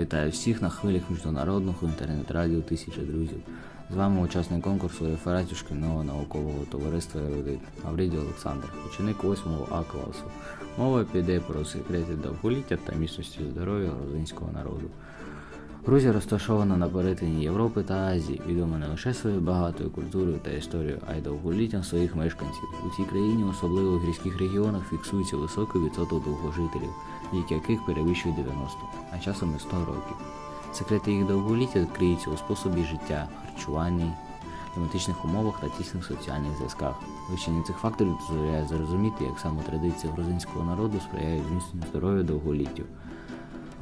Вітаю всіх на хвилях міжнародного інтернет-радіо Тисяча друзів. З вами учасник конкурсу рефератів шкільного наукового товариства «Ерудит» Авріді Олександр, ученик 8 А класу. Мова піде про секрети довголіття та міцності здоров'я грузинського народу. Грузія розташована на перетині Європи та Азії, відома не лише своєю багатою культурою та історією, а й довголіттям своїх мешканців. У цій країні, особливо в гірських регіонах, фіксується високий відсоток довгожителів, вік яких перевищує 90, а часом і 100 років. Секрети їх довголіття криються у способі життя, харчуванні, кліматичних умовах та тісних соціальних зв'язках. Вивчення цих факторів дозволяє зрозуміти, як саме традиції грузинського народу сприяють зміцненню здоров'я довголіттю.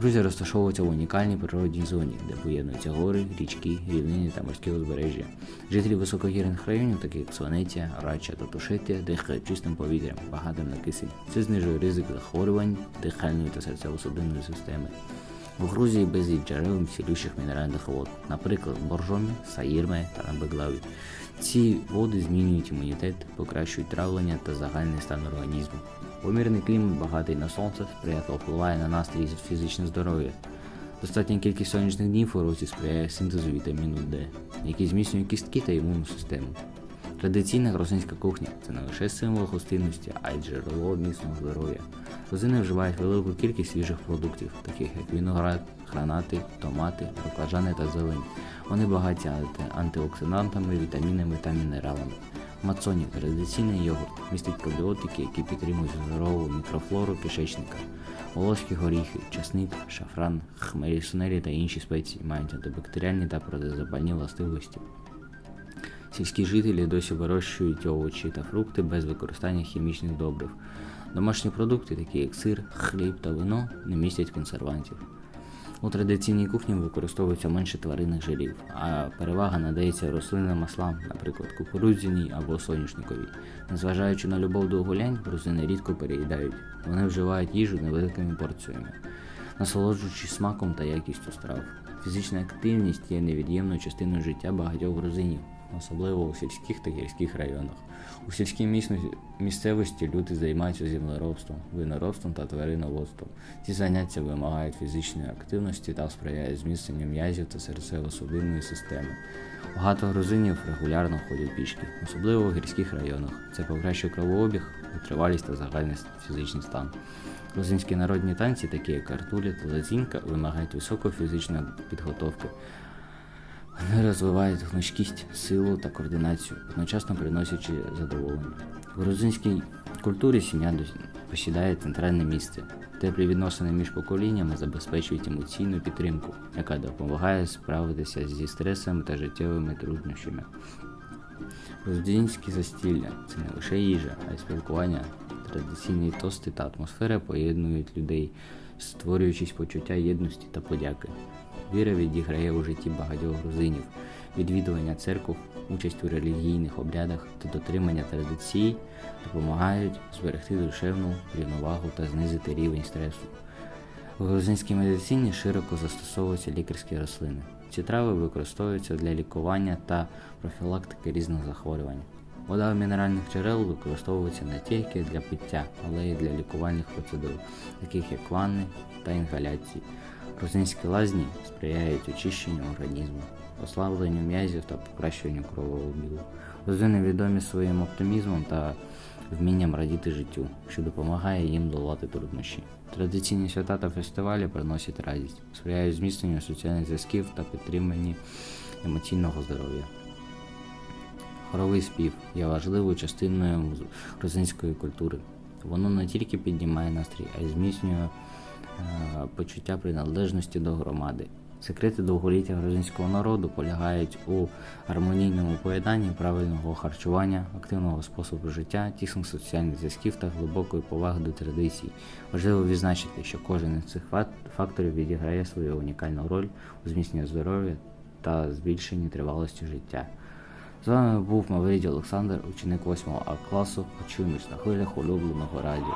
Грузія розташовується в унікальній природній зоні, де поєднуються гори, річки, рівнини та морські узбережжя. Жителі високогірних районів, таких як Сванетія, Рача та Тушетія, дихають чистим повітрям, багатим на кисень. Це знижує ризик захворювань дихальної та серцево-судинної системи. У Грузії безліч джерел цілющих мінеральних вод, наприклад, боржомі, саїрме та набеглаві. Ці води змінюють імунітет, покращують травлення та загальний стан організму. Помірний клімат, багатий на сонце, сприятливо впливає на настрій і фізичне здоров'я. Достатня кількість сонячних днів у році сприяє синтезу вітаміну D, який зміцнює кістки та імунну систему. Традиційна грузинська кухня це не лише символ гостинності, а й джерело міцного здоров'я. Грузини вживають велику кількість свіжих продуктів, таких як виноград, гранати, томати, баклажани та зелень. Вони багаті антиоксидантами, вітамінами та мінералами. Мацоні традиційний йогурт містить пробіотики, які підтримують здорову мікрофлору кишечника. Волоські горіхи, часник, шафран, хмелі сунелі та інші спеції мають антибактеріальні та протизапальні властивості. Сільські жителі досі вирощують овочі та фрукти без використання хімічних добрив. Домашні продукти, такі як сир, хліб та вино, не містять консервантів. У традиційній кухні використовується менше тваринних жирів, а перевага надається рослинним маслам, наприклад, кукурудзяній або соняшниковій. Незважаючи на любов до гулянь, грузини рідко переїдають. Вони вживають їжу невеликими порціями, насолоджуючись смаком та якістю страв. Фізична активність є невід'ємною частиною життя багатьох грузинів, особливо у сільських та гірських районах. У сільській місцевості люди займаються землеробством, виноробством та твариноводством. Ці заняття вимагають фізичної активності та сприяють зміцненню м'язів та серцево-судинної системи. Багато грузинів регулярно ходять пішки, особливо в гірських районах. Це покращує кровообіг, витривалість та загальний фізичний стан. Грузинські народні танці, такі як картуля та лазінка, вимагають високої фізичної підготовки. Розвивають гнучкість, силу та координацію, одночасно приносячи задоволення. В грузинській культурі сім'я посідає центральне місце. Теплі відносини між поколіннями забезпечують емоційну підтримку, яка допомагає справитися зі стресами та життєвими труднощами. Грузинські застілля це не лише їжа, а й спілкування. Традиційні тости та атмосфера поєднують людей, створюючись почуття єдності та подяки. Віра відіграє у житті багатьох грузинів, відвідування церков, участь у релігійних обрядах та дотримання традицій допомагають зберегти душевну рівновагу та знизити рівень стресу. В грузинській медицині широко застосовуються лікарські рослини. Ці трави використовуються для лікування та профілактики різних захворювань. Вода в мінеральних джерел використовується не тільки для пиття, але й для лікувальних процедур, таких як ванни та інгаляції. Грузинські лазні сприяють очищенню організму, ослабленню м'язів та покращенню кровообігу. Грузини відомі своїм оптимізмом та вмінням радіти життю, що допомагає їм долати труднощі. Традиційні свята та фестивалі приносять радість, сприяють зміцненню соціальних зв'язків та підтриманні емоційного здоров'я. Хоровий спів є важливою частиною грузинської культури. Воно не тільки піднімає настрій, а й зміцнює е, почуття приналежності до громади. Секрети довголіття грузинського народу полягають у гармонійному поєднанні правильного харчування, активного способу життя, тісних соціальних зв'язків та глибокої поваги до традицій. Важливо відзначити, що кожен із цих факторів відіграє свою унікальну роль у зміцненні здоров'я та збільшенні тривалості життя. З вами був Маврідій Олександр, ученик 8 А класу. Почуємось на хвилях улюбленого радіо.